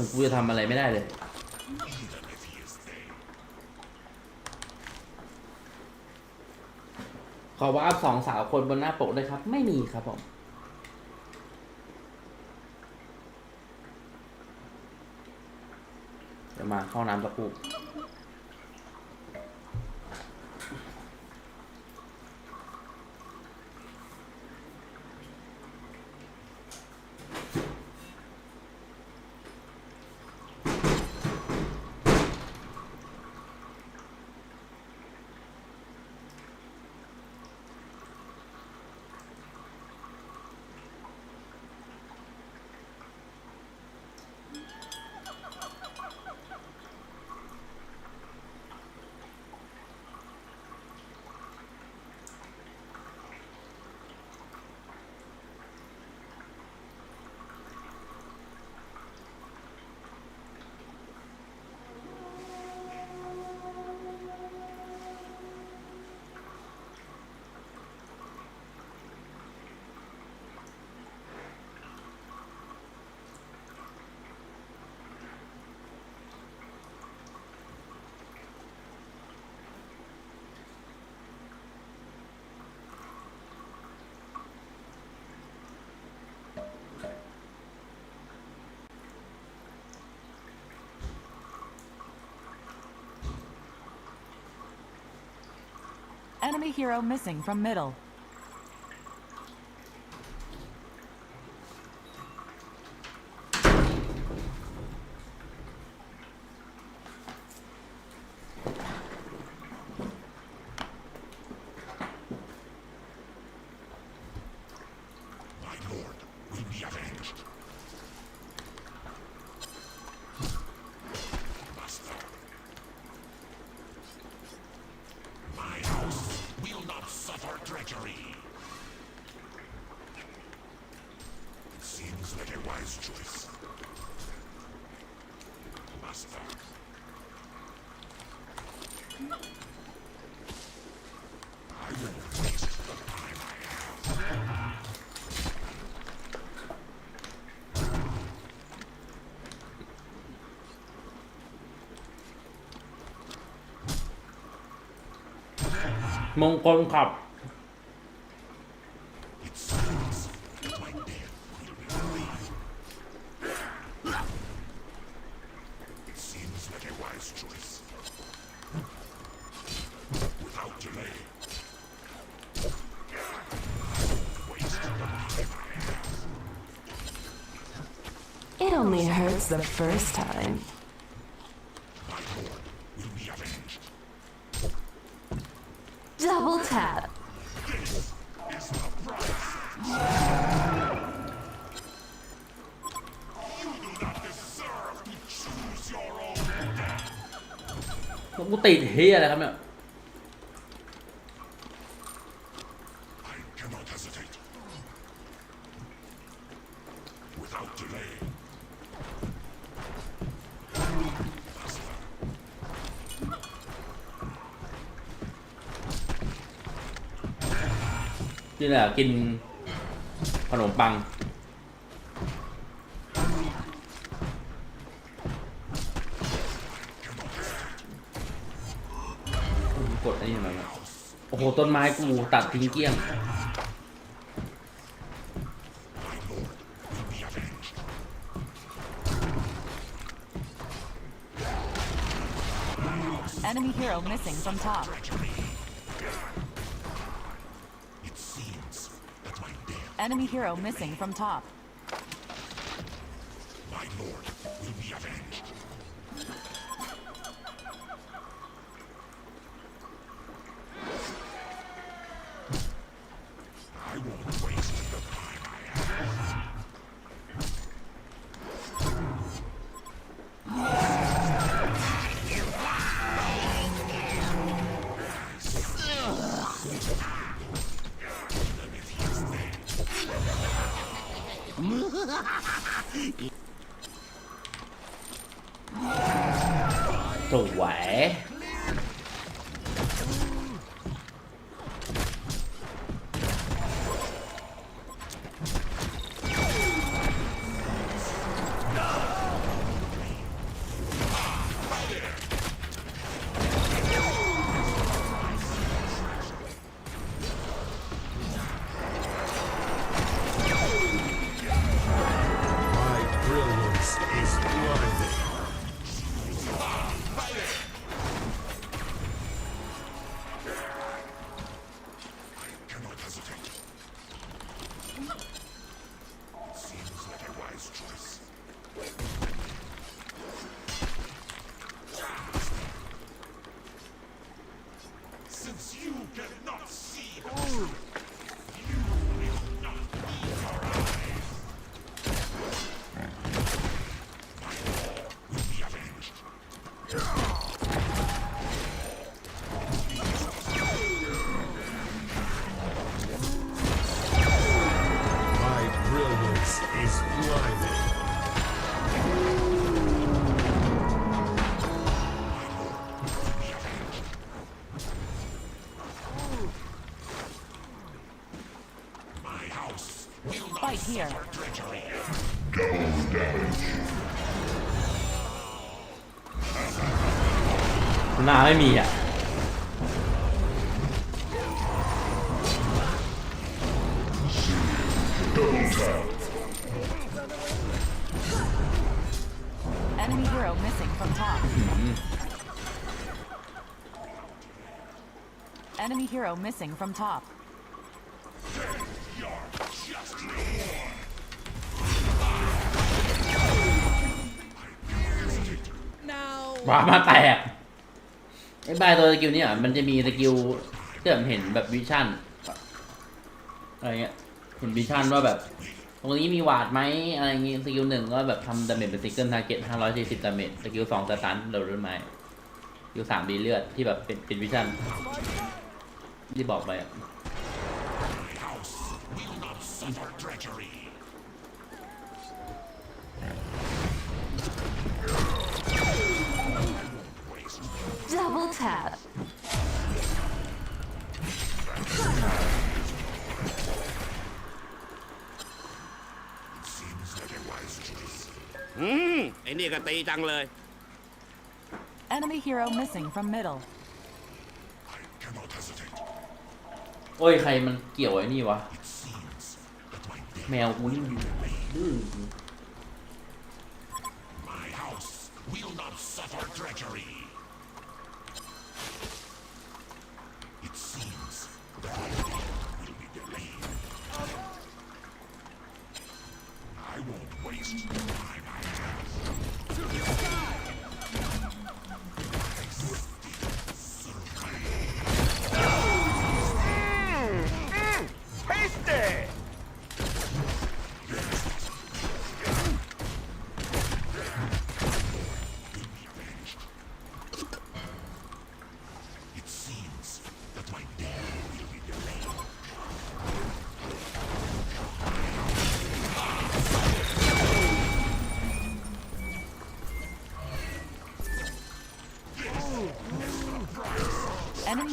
มือนกูจะทำอะไรไม่ได้เลย ขอว่าอัพสองสาวคนบนหน้าปกด้วยครับ ไม่มีครับผมจะมาเข้าน้ำตะปู Enemy hero missing from middle. มงคลขับ own death. แล้วกูติดเฮียอะไรครับเนี่ย I cannot hesitate. Without delay. Master. ที่ เหลืกินขนมปัง กดอันนี้ทำไมวะโอ้โห ต้นไม้กูตัดทิ้งเกลี้ยง Enemy hero missing from top. Enemy hero missing from top. Yeah. ไม่มีอะ Double tap. Enemy hero missing from top. Enemy hero missing from top. Just ว้ามาแตก ไอ้บายตัวสกิลนี่ยมันจะมีสกิลที่ผมเห็นแบบวิชั่นอะไรเงี้ยเห็นวิชั่นว่าแบบ ตรงนี้มีวาดไหมอะไรเงี้ยสกิลหนึ่งก็แบบทำดาเมจเป็นซิงเกิลทาร์เก็ตห้าร้อยสี่สิบดาเมจสกิลสองสตันโดดรุ่นไม้สกิลสามดีเลือดที่แบบเป็นเป็นวิชั่นที่บอกไปอะ suffer treachery. Double tap. อืมไอ้นี่ก็ตีจังเลย Enemy hero missing from middle. Cannot hesitate. โอ้ยใครมันเกี่ยวไอ้นี่วะ แมวกูนี่ดื้อ My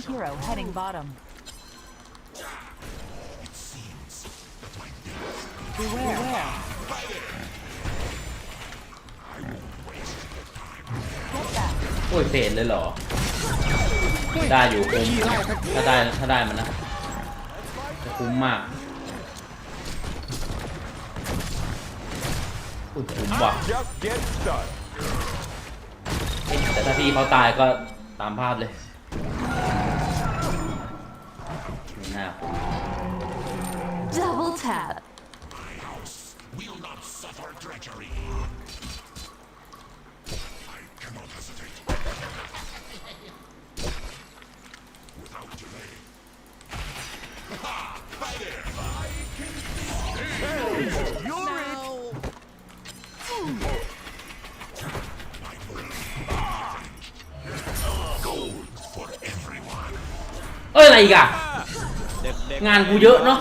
hero heading bottom. It seems that my death Beware. Beware. Get back. โอ้ยเฟดเลยเหรอ ได้อยู่คุ้มถ้าได้ถ้าได้มันนะจะคุ้มมากอุ้ยคุ้มว่ะ Just get started. แต่ถ้าพี่เขาตายก็ตามภาพเลย for everyone. เอ้ยอะไรอีกอะเด็กๆงานกูเยอะเนาะ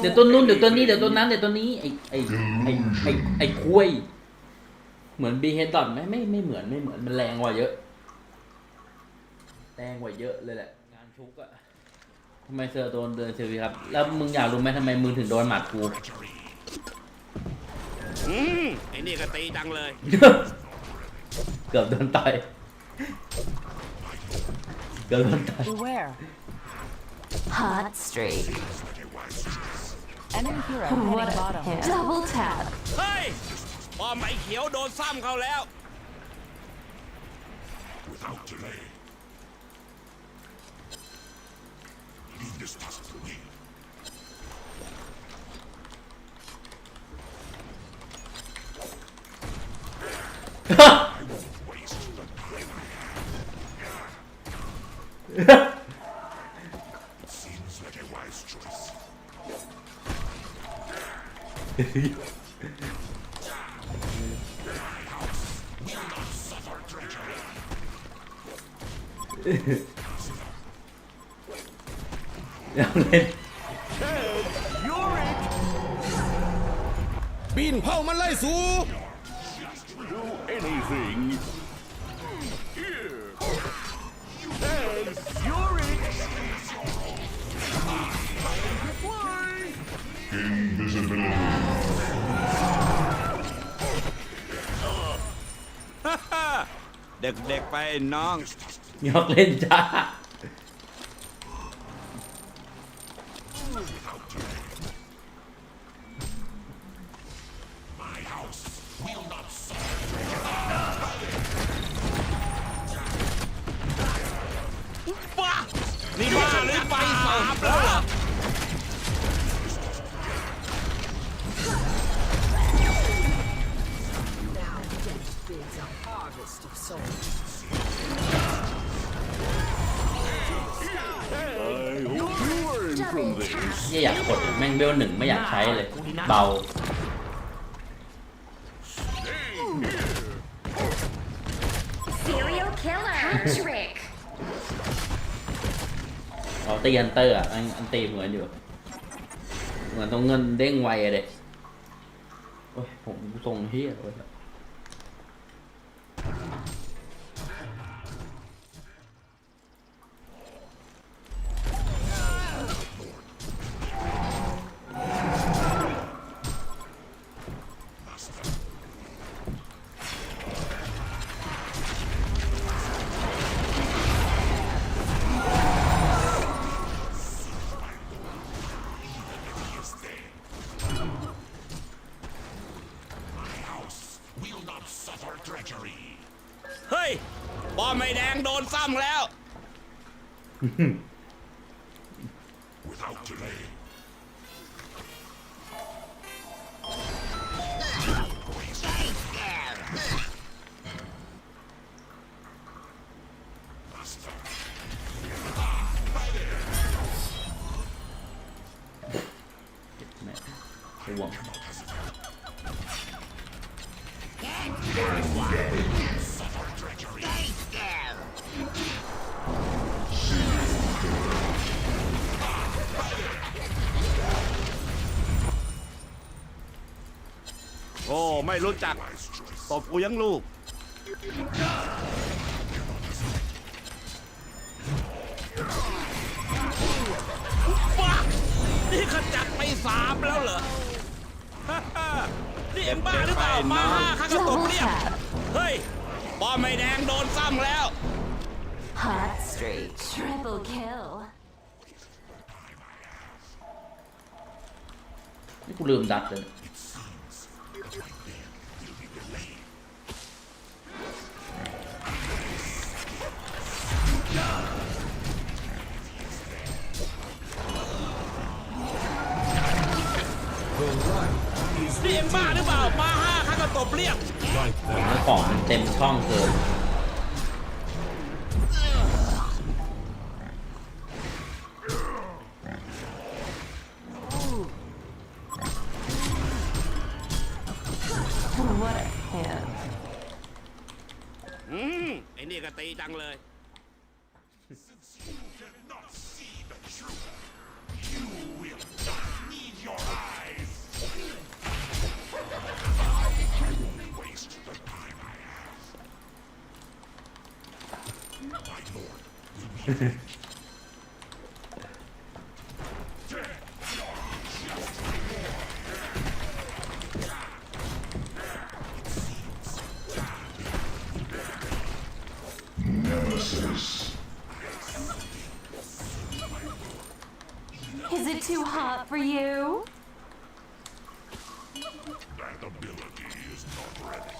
เดี๋ยวต้นนู้นเดี๋ยวต้นนี้เดี๋ยวต้นนั้นเดี๋ยวต้นนี้ไอ้ไอ้ไอ้ไอ้ไอ้คุยเหมือนบีเฮดดอทไหมไม่ไม่เหมือนไม่เหมือนมันแรงกว่าเยอะ แรงกว่าเยอะเลยแหละงานชุกอะทำไมเซอร์โดนเดินเซอร์วีครับ แล้วมึงอยากรู้ไหมทำไมมึงถึงโดนหมัดกูอืมไอ้นี่ก็ตีจังเลย เกือบโดนต่อยเกือบโดนต่อย Beware. Hot streak. Enemy hero What heading a bottom. hit. Double tap. เฮ้ยพอไม้เขียวโดนซ้ำเขาแล้ว Without delay. Leave this task to me. I won't waste the time I have. เด็กๆไปน้อง ยอกเล่นจ้า ช้เลย เบา Serial killer. Trick. เอาตีอันเตอร์อะอันอันตีเหมือนอยู่ เหมือนตรงเงินเด้งไวอะเด็กโอ้ยผมทรงเฮียเลย งโดนซ้ำแล้ว Without delay. ไม่รู้จักตบกูยังลูก บ้านี่ขจัดไปสามแล้วเหรอ นี่เอ็มบ้าหรือเปล่า มาห้าข้าก็ตบ Double เรียบ tap. เฮ้ยบอมไม่แดงโดนซ้ำแล้ว Hot streak. Triple kill. นี่กูลืมดัดเลยนี่ เอ็มบ้าหรือเปล่า มาห้าข้าก็ตบเรียบแล้วของมันเต็มช่องเกิน Cannot see the truth. You will not need your eyes. I won't waste the time I have. My lord for you? That ability is not ready.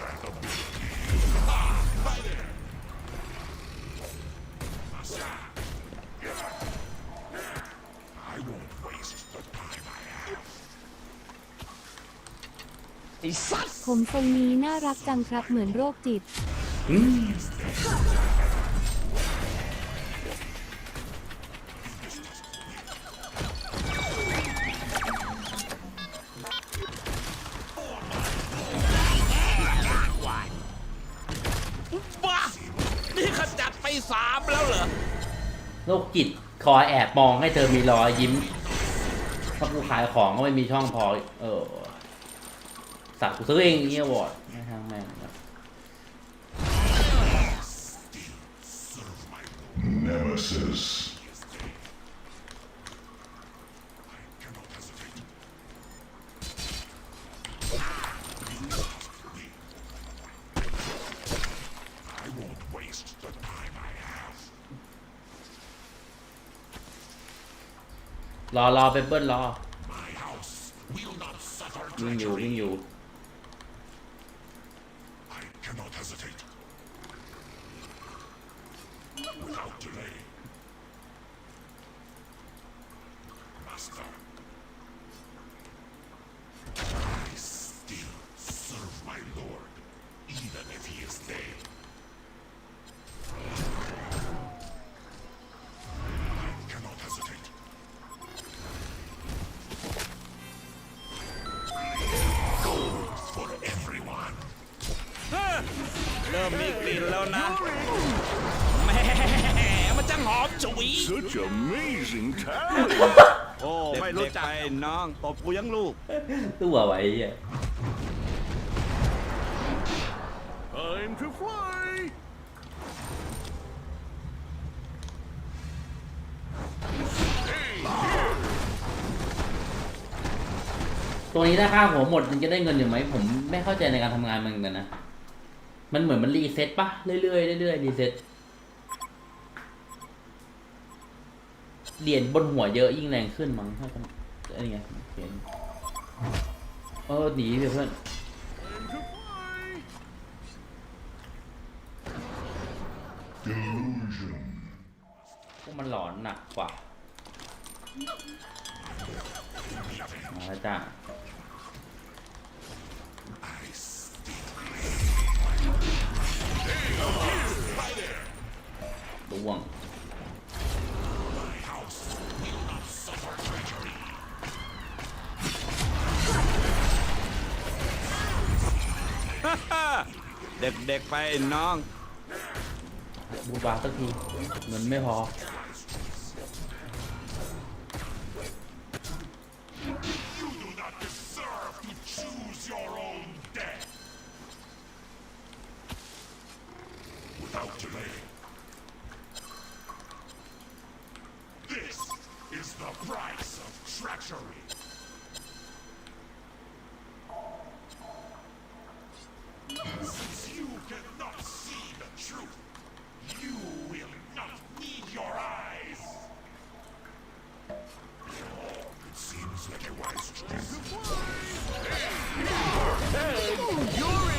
That ability. Ah, right there. Massa. I won't waste the time I have. ผมทรงนี้น่ารักจังครับเหมือนโรคจิตบ้ คอยแอบมองให้เธอมีรอยยิ้ม ถ้ากูขายของก็ไม่มีช่องพอ เออสักกูซื้อเองเงี้ยวอร์ดนะครับแม่งครับ Nemesis. รอรอเปเปิ้ลรอ My house will not suffer วิ่งอยู่วิ่งอยู่ โอ้ไม่รู้จักไอ้น้องตบกูยังลูก ตัวไว้เหี้ย Time to fly. ตัวนี้ถ้าค่าหัวหมดมันจะได้เงินอยู่ไหมผมไม่เข้าใจในการทำงานมันเหมือนกันนะ มันเหมือนมันรีเซ็ตปะเรื่อยๆเรื่อยๆรีเซ็ต เหรียญบนหัวเยอะยิ่งแรงขึ้นมั้งถ้าเป็นอะไรเงี้ยเห็นเออหนีเพื่อนพวกมันหลอนหนักกว่า มาแล้วจ้าดวง เด็กๆไปน้อง บูบาสักทีเงินไม่พอ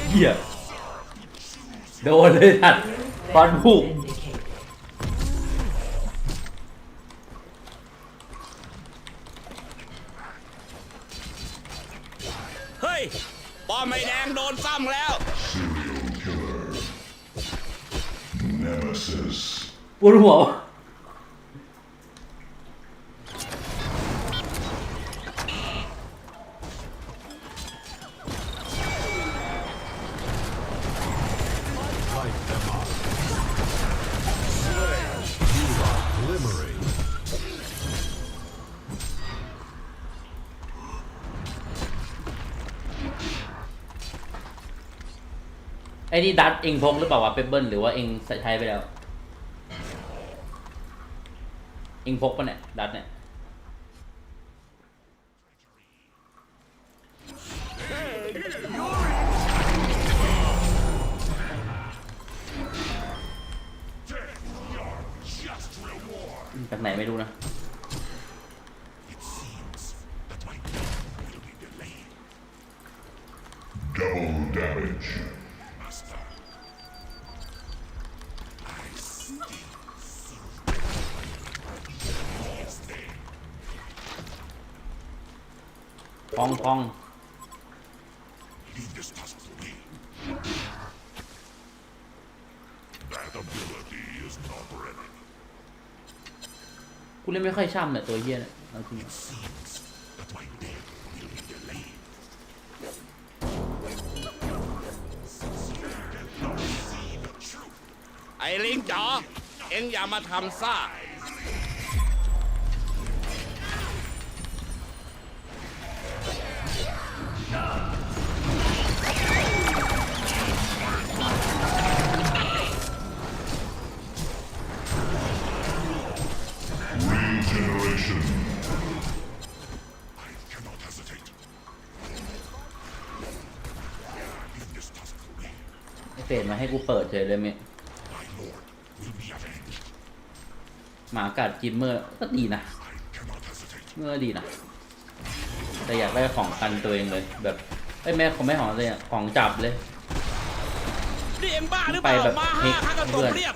เหี้ยโดนเลยทัดตอนผูกเฮ้ยป้อมไม่แดงโดนซ้ำแล้ว Nemesis. ปวดหัววะ นี่ดัตเองพกหรือเปล่าวะเปเปิลหรือว่าเองใส่ใช้ไปแล้ว เองพกปะเนี่ยดัตเนี่ยจากไหนไม่รู้นะ It seems that my death will be delayed. Double damage. องปองกูเล่นไม่ค่อยช้ำเนี่ยตัวเฮียเนี่ยเจริงไอ้ลิงจ๋อเอ็งอย่ามาทำซ่า มาให้กูเปิดเฉยเลยเมย My lord will be avenged. หมากัดกินเมื่อก็ดีนะ I cannot hesitate. เมื่อดีนะแต่อยากได้ของกันตัวเองเลย แบบไอ้ยแม่ของไม่ของเลยอะของจับเลยนี่เอ็งบ้าหรือเปล่าไปแบบมาเฮ้ห้ายข้าก็ตเพื่บอนเรียบ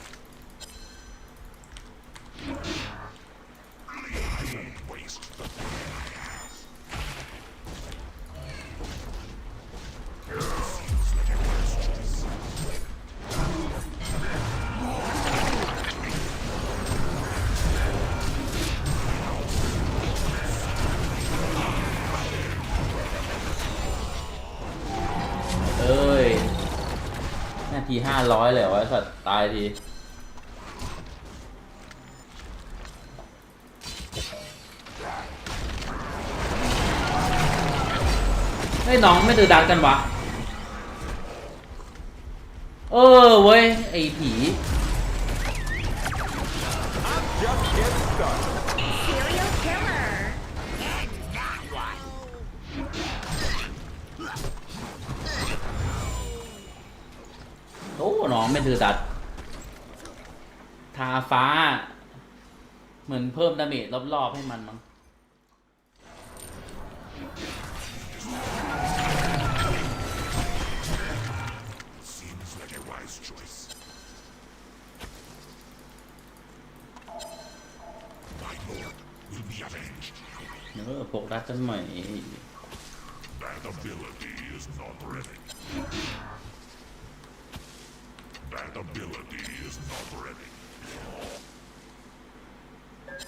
ร้อยเลยเหรอวะไอ้สัตว์ตายทีไอ้น้องไม่ดื้อดันกันวะ เออเว้ย ไอ้ผี Just get started. น้องไม่ถือดัด ทาฟ้า เหมือนเพิ่มดาเมจรอบๆให้มันมั้งเออพกดัดกันใหม่ That ability is not ready.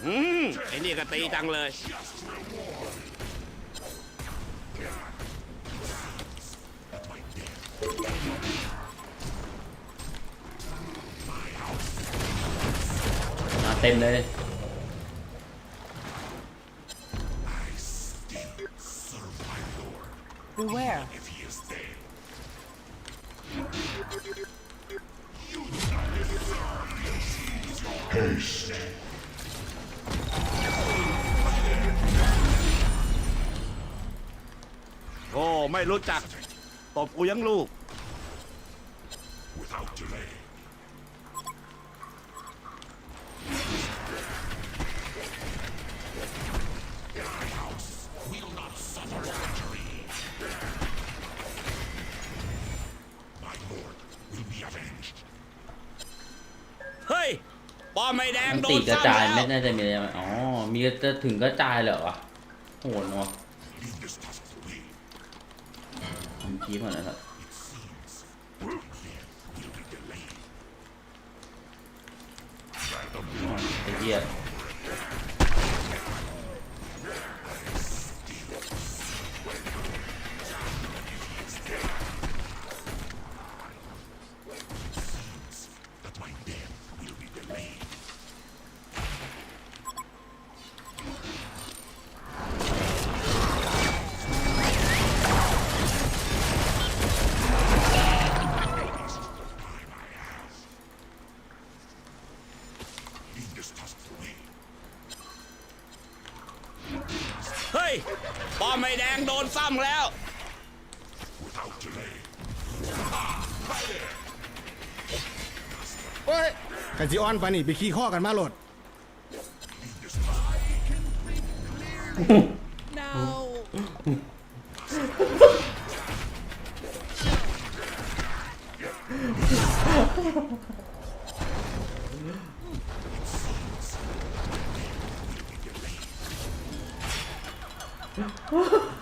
อืมไอ้นี่ก็ตีจังเลย มาเต็มเลย Serve my lord Beware. รู้จัก ตบกูยังลูก Without delay. My house will not suffer injury. My lord will be avenged. เฮ้ยป้อมไม่แดงมันโดตีนกระซ้ำจายแล้วไม่น่าจะมีอะไรมาอ๋อ มีจะถึงกระจายเลยเหรอวะโหดเนาะ Leave this task to me. ผมคีบก่อนนะครับไอ้เหี้ย งโดนซ้ำแล้ว Without delay. โอ้ยกันสิออนปานนี่ไปขี้ข้อกันมาโหลด Leave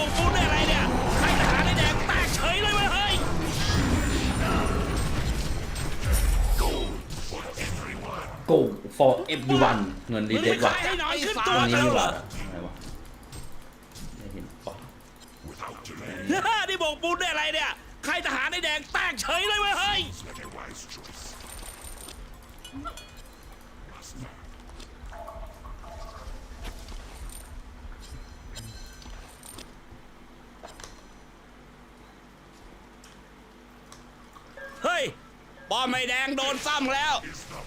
this task. นี่บอกกูได้อะไรเนี่ยใครทหารไอ้แดงแตกเฉยเลยเว้ยเฮ้ย go for everyone เงินรีเด็ไม่ดว่ะขายให้น่อยขึ้นตัวอันนี้เถมีอว่ะอะไรวะไม่เห็นป่ะนี่บอกกูได้อะไรเนี่ยใครทหารไอ้แดงแตกเฉยเลยเว้ยเฮ้ย ป้อมไม่แดงโดนซ้ำแล้ว is the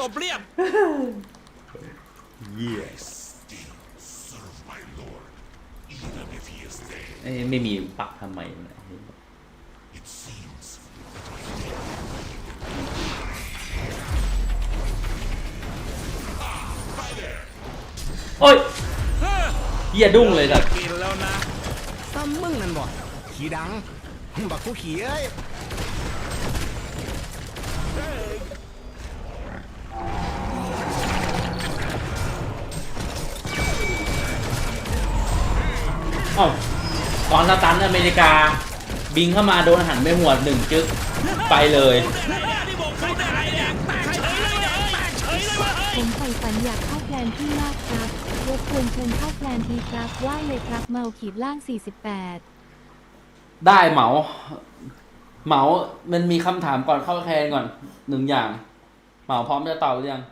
ตบเรียบเยี่ย Serve my lord, even if he is dead. เอ้ยไม่มีปักทำไมวะเนี่ย It seems โอ้ยเหี้ยดุ้งเลยสัตว์ กินแล้วนะ ซ้ำมึงนั่นบ่ ขี่ดัง บักกูขี่เอ้ย สตันอเมริกา บิงเข้ามาโดนหันไปหัวดหนึ่งจึ๊กไปเลยได้ไงเนี่ยนี่บอกพูดได้ไงเนี่ยแตกเฉยเลยเนี่ยแตกเฉยเลยเวะผมใฝ่ฝันอยากเข้าแพลนที่มากครับรบกวนเชิญเข้าแพลนทีครับว่าเลยครับเมาขีดล่าง 48 ได้เหมา เหมา มันมีคำถามก่อนเข้าแคนก่อนหนึ่งอย่าง เหมาพร้อมจะตอบหรือยัง